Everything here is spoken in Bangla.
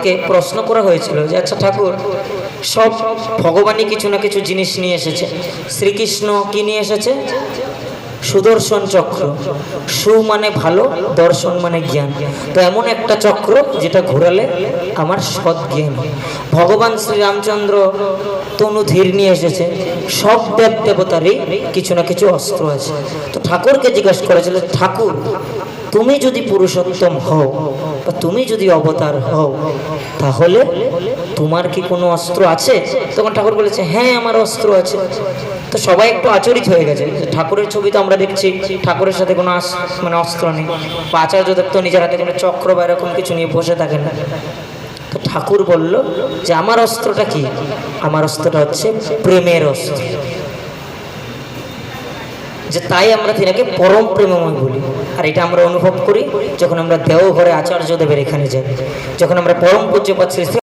ঠাকুরকে প্রশ্ন করা হয়েছিল যে আচ্ছা ঠাকুর, সব ভগবানই কিছু না কিছু জিনিস নিয়ে এসেছে। শ্রীকৃষ্ণ কি নিয়ে এসেছে? সুদর্শন চক্র। সু মানে ভালো, দর্শন মানে জ্ঞান। তো এমন একটা চক্র যেটা ঘোরালে আমার সৎ জ্ঞান। ভগবান শ্রীরামচন্দ্র তনু ধীর নিয়ে এসেছে। সব দেব দেবতারই কিছু না কিছু অস্ত্র আছে। তো ঠাকুরকে জিজ্ঞাসা করেছিল ঠাকুর তুমি যদি পুরুষোত্তম হও বা তুমি যদি অবতার হও, তাহলে তোমার কি কোনো অস্ত্র আছে? তখন ঠাকুর বলেছে হ্যাঁ আমার অস্ত্র আছে। তো সবাই একটু আচরিত হয়ে গেছে। ঠাকুরের ছবি তো আমরা দেখছি, ঠাকুরের সাথে কোনো মানে অস্ত্র নেই। বা আচার্যদেব তো নিজের হাতে কোনো চক্র বা এরকম কিছু নিয়ে বসে থাকেন। না তো ঠাকুর বলল যে, আমার অস্ত্রটা কি? আমার অস্ত্রটা হচ্ছে প্রেমের অস্ত্র। যে তাই আমরা তিনাকে পরম প্রেমময় বলি। আর এটা আমরা অনুভব করি যখন আমরা দেওঘরে আচার্যদেবের এখানে যাই। যখন আমরা পরম পূজ্য পাচ্ছি